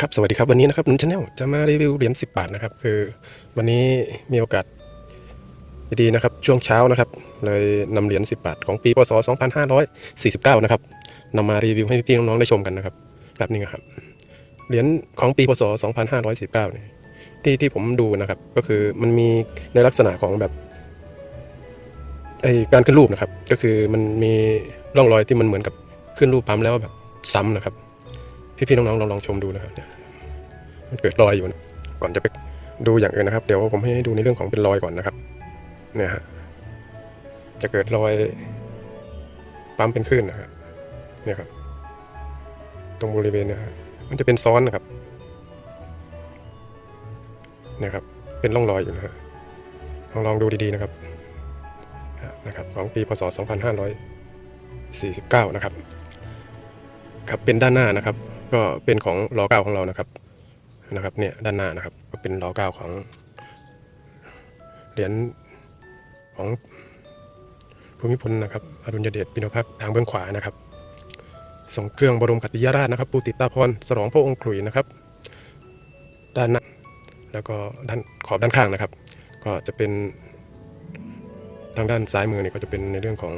ครับสวัสดีครับวันนี้นะครับนุนชาแนลจะมารีวิวเหรียญ10 บาทนะครับ คือวันนี้มีโอกาสดีนะครับช่วงเช้านะครับ เลยนำเหรียญ10 บาทของปีพศ2549 นะครับนำมารีวิวให้พี่ๆน้องๆได้ชมกันนะครับแบบนี้ครับเหรียญของปีพศ2519เนี่ยที่ที่ผมดูนะครับ ก็คือมันมีในลักษณะของแบบไอการขึ้นรูปนะครับ ก็คือมันมีร่องรอยที่มันเหมือนกับขึ้นรูปปั๊มแล้วแบบซ้ำนะครับ พี่ๆน้องๆลองลองชมดูนะครับเนี่ยมันเกิดรอยอยู่ก่อนจะไปดูอย่างอื่นนะครับ เดี๋ยวผมให้ดูในเรื่องของเป็นรอยก่อนนะครับ เนี่ยฮะจะเกิดรอยปั๊มเป็นคลื่นนะครับเนี่ยครับ ตรงบริเวณเนี่ยฮะมันจะเป็นซ้อนนะครับ เนี่ยครับ เป็นร่องรอยอยู่นะฮะลองลองดูดีๆนะครับนะครับของปีพศ 2549 นะครับ ครับเป็นด้านหน้านะครับ ก็เป็นของล้อเก้าของเรานะครับนะครับเนี่ยด้านหน้านะครับ ก็เป็นล้อเก้าของเหรียญของภูมิพลนะครับอดุลยเดชปิโนพักทางเบื้องขวานะครับทรงเครื่องบรมกัติยราชนะครับ ปูติตาพรสรองพระองค์ขลุยนะครับ ด้านหน้าแล้วก็ด้านขอบด้านข้างนะครับ ก็จะเป็นทางด้านซ้ายมือเนี่ยก็จะเป็นในเรื่องของ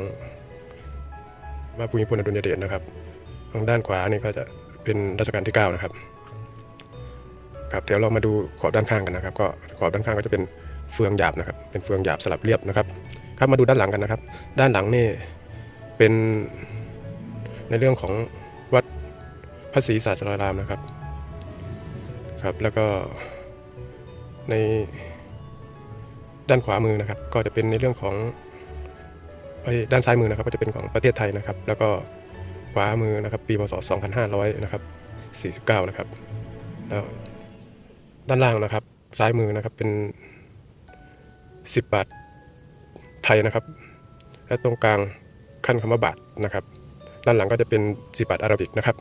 ว่าภูมิพลอดุลยเดชนะครับ ทางด้านขวานี่ก็จะ เป็นรัชกาลที่9นะครับครับเดี๋ยวเรามาดูขอบด้านข้างกันนะครับ ก็ขอบด้านข้างก็จะเป็นเฟืองหยาบนะครับ เป็นเฟืองหยาบสลับเรียบนะครับ ครับมาดูด้านหลังกันนะครับ ด้านหลังนี่เป็นในเรื่องของวัดพระศรีศาสดารามนะครับครับ แล้วก็ในด้านขวามือนะครับ ก็จะเป็นในเรื่องของเอ้ด้านซ้ายมือนะครับ ก็จะเป็นของประเทศไทยนะครับ แล้วก็ามือนะครับ ปีพศ 2500 นะครับ 49 นะครับ แล้วด้านล่างนะครับ ซ้ายมือนะครับเป็น 10 บาทไทยนะครับ และตรงกลางขั้นคำว่าบาทนะครับ ด้านหลังก็จะเป็น 10 บาทอาราบิกนะครับ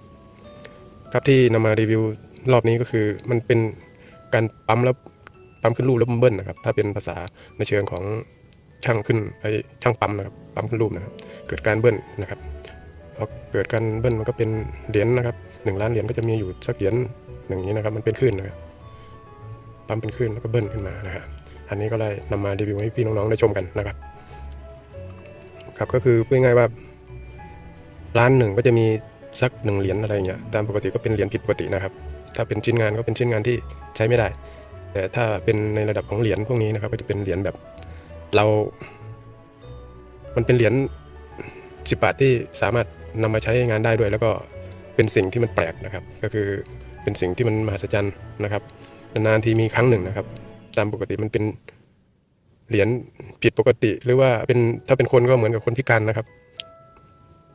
ครับที่นำมารีวิวรอบนี้ก็คือมันเป็นการปั๊มแล้วปั๊มขึ้นรูปแล้วเบิ้ลนะครับ ถ้าเป็นภาษาในเชิงของช่างขึ้นไอช่างปั๊มนะครับปั๊มขึ้นรูปนะครับ เกิดการเบิ้ลนะครับ พอเกิดการเบิ้ลมันก็เป็นเหรียญนะครับหนึ่งล้านเหรียญก็จะมีอยู่สักเหรียญหนึ่งนี้นะครับ มันเป็นคลื่นนะครับปั๊มเป็นคลื่นแล้วก็เบิ้ลขึ้นมานะครับอันนี้ก็เลยนำมารีวิวให้พี่น้องๆได้ชมกันนะครับ ครับก็คือพูดง่ายๆว่าร้านหนึ่งก็จะมีสักหนึ่งเหรียญอะไรเงี้ยตามปกติก็เป็นเหรียญผิดปกตินะครับ ถ้าเป็นชิ้นงานก็เป็นชิ้นงานที่ใช้ไม่ได้ แต่ถ้าเป็นในระดับของเหรียญพวกนี้นะครับ ก็จะเป็นเหรียญแบบเรา มันเป็นเหรียญสิบบาทที่สามารถ นำมาใช้งานได้ด้วย แล้วก็เป็นสิ่งที่มันแปลกนะครับ ก็คือเป็นสิ่งที่มันมหัศจรรย์นะครับนานๆทีมีครั้งหนึ่งนะครับ ตามปกติมันเป็นเหรียญผิดปกติ หรือว่าเป็นถ้าเป็นคนก็เหมือนกับคนพิการนะครับ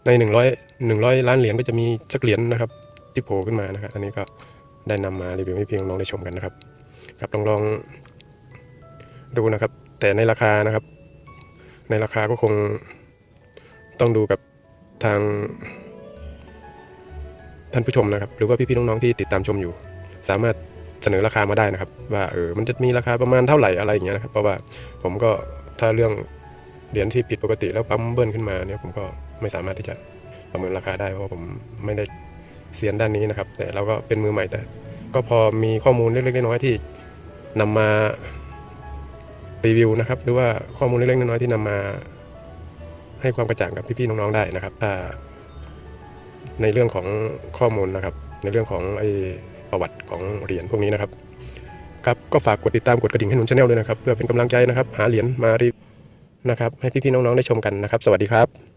ในหนึ่งร้อยหนึ่งร้อยล้านเหรียญก็จะมีสักเหรียญนะครับ ที่โผล่ขึ้นมานะครับ อันนี้ก็ได้นำมารีวิวให้พี่น้องได้ชมกันนะครับ ครับลองลองดูนะครับ แต่ในราคานะครับ ในราคาก็คงต้องดูกับ ทาง ท่านผู้ชมนะครับ หรือว่าพี่ๆน้องๆที่ติดตามชมอยู่ สามารถเสนอราคามาได้นะครับ ว่าเออมันจะมีราคาประมาณเท่าไหร่อะไรอย่างเงี้ยนะครับเพราะว่าผมก็ถ้าเรื่องเหรียญที่ผิดปกติแล้วปั๊มเบิ้ลขึ้นมาเนี่ยผมก็ไม่สามารถที่จะประเมินราคาได้เพราะผมไม่ได้เซียนด้านนี้นะครับ แต่เราก็เป็นมือใหม่แต่ ก็พอมีข้อมูลเล็กๆน้อยๆที่นำมารีวิวนะครับ หรือว่าข้อมูลเล็กๆน้อยๆที่นำมา ให้ความกระจ่างกับพี่ๆน้องๆได้นะครับถ้าในเรื่องของข้อมูลนะครับ ในเรื่องของไอประวัติของเหรียญพวกนี้นะครับครับก็ฝากกดติดตามกดกระดิ่งให้หนุนชาแนลด้วยนะครับ เพื่อเป็นกำลังใจนะครับ หาเหรียญมารีนะครับ ให้พี่ๆน้องๆได้ชมกันนะครับ สวัสดีครับ